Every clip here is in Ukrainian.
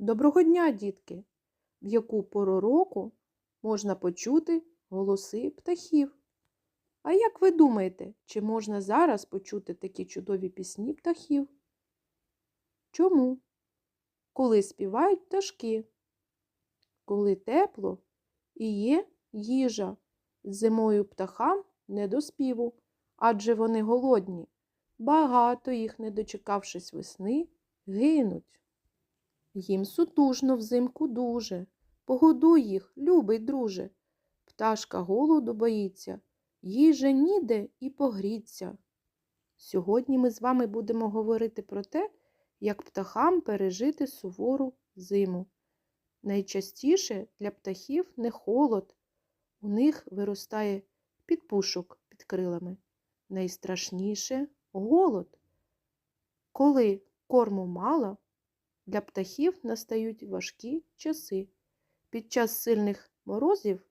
Доброго дня, дітки! В яку пору року можна почути голоси птахів? А як ви думаєте, чи можна зараз почути такі чудові пісні птахів? Чому? Коли співають пташки, коли тепло і є їжа, зимою птахам не до співу, адже вони голодні. Багато їх, не дочекавшись весни, гинуть. Їм сутужно взимку дуже. Погодуй їх, любий друже. Пташка голоду боїться, їй же ніде і погріться. Сьогодні ми з вами будемо говорити про те, як птахам пережити сувору зиму. Найчастіше для птахів не холод, у них виростає підпушок під крилами. Найстрашніше голод. Коли корму мало, для птахів настають важкі часи. Під час сильних морозів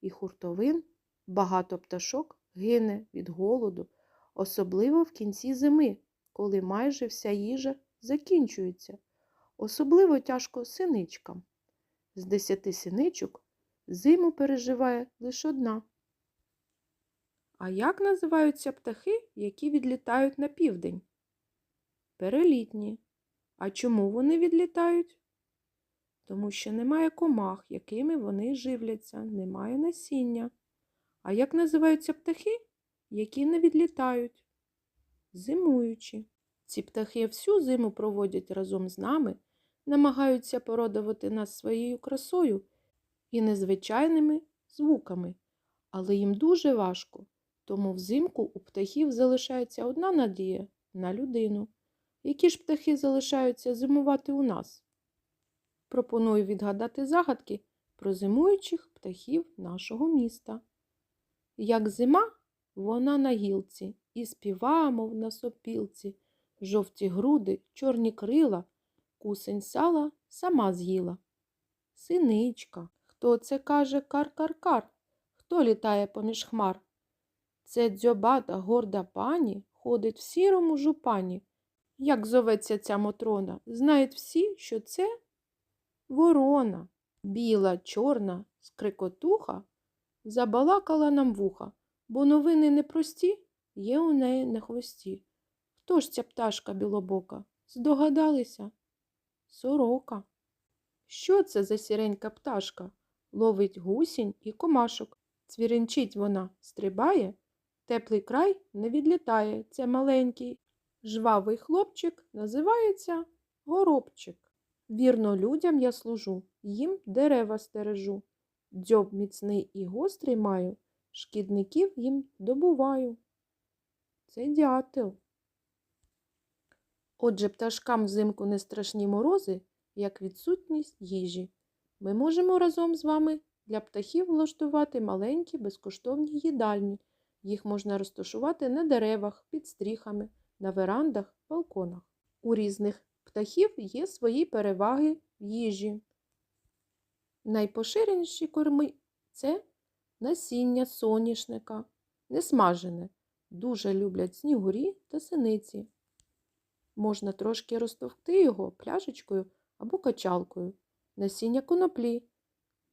і хуртовин багато пташок гине від голоду, особливо в кінці зими, коли майже вся їжа закінчується. Особливо тяжко синичкам. З десяти синичок зиму переживає лише одна. А як називаються птахи, які відлітають на південь? Перелітні. А чому вони відлітають? Тому що немає комах, якими вони живляться, немає насіння. А як називаються птахи, які не відлітають? Зимуючі. Ці птахи всю зиму проводять разом з нами, намагаються порадувати нас своєю красою і незвичайними звуками, але їм дуже важко, тому взимку у птахів залишається одна надія на людину. Які ж птахи залишаються зимувати у нас? Пропоную відгадати загадки про зимуючих птахів нашого міста. Як зима, вона на гілці, і співа, мов на сопілці, жовті груди, чорні крила, кусень сала сама з'їла. Синичка, хто це каже кар-кар-кар? Хто літає поміж хмар? Це дзьобата горда пані ходить в сірому жупані. Як зоветься ця Мотрона, знають всі, що це ворона, біла, чорна, скрикотуха, забалакала нам вуха, бо новини непрості є у неї на хвості. Хто ж ця пташка білобока? Здогадалися? Сорока. Що це за сіренька пташка? Ловить гусінь і комашок. Цвіринчить вона, стрибає, теплий край не відлітає, це маленький. Жвавий хлопчик називається горобчик. Вірно людям я служу, їм дерева стережу. Дзьоб міцний і гострий маю, шкідників їм добуваю. Це дятел. Отже, пташкам взимку не страшні морози, як відсутність їжі. Ми можемо разом з вами для птахів влаштувати маленькі безкоштовні їдальні. Їх можна розташувати на деревах, під стріхами на верандах, балконах. У різних птахів є свої переваги в їжі. Найпоширеніші корми це насіння соняшника, несмажене. Дуже люблять снігурі та синиці. Можна трошки розтовкти його пляшечкою або качалкою. Насіння коноплі.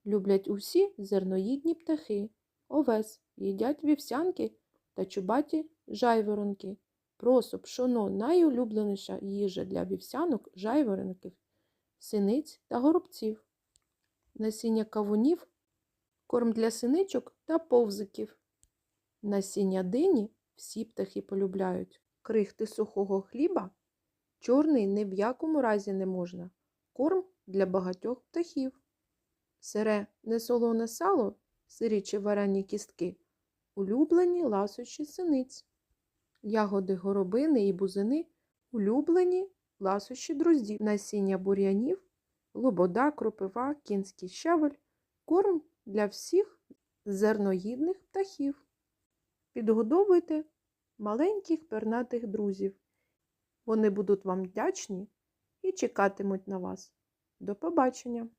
Люблять усі зерноїдні птахи, овес, їдять вівсянки та чубаті жайворонки. Просо, пшоно найулюбленіша їжа для вівсянок, жайворонків, синиць та горобців. Насіння кавунів, корм для синичок та повзиків. Насіння дині всі птахи полюбляють. Крихти сухого хліба чорний ні в якому разі не можна. Корм для багатьох птахів. Сире несолоне сало, сирі чи варені кістки, улюблені ласощі синиць. Ягоди горобини і бузини улюблені ласощі друздів, насіння бур'янів, лобода, кропива, кінський щавель, корм для всіх зерноїдних птахів. Підгодовуйте маленьких пернатих друзів. Вони будуть вам вдячні і чекатимуть на вас. До побачення!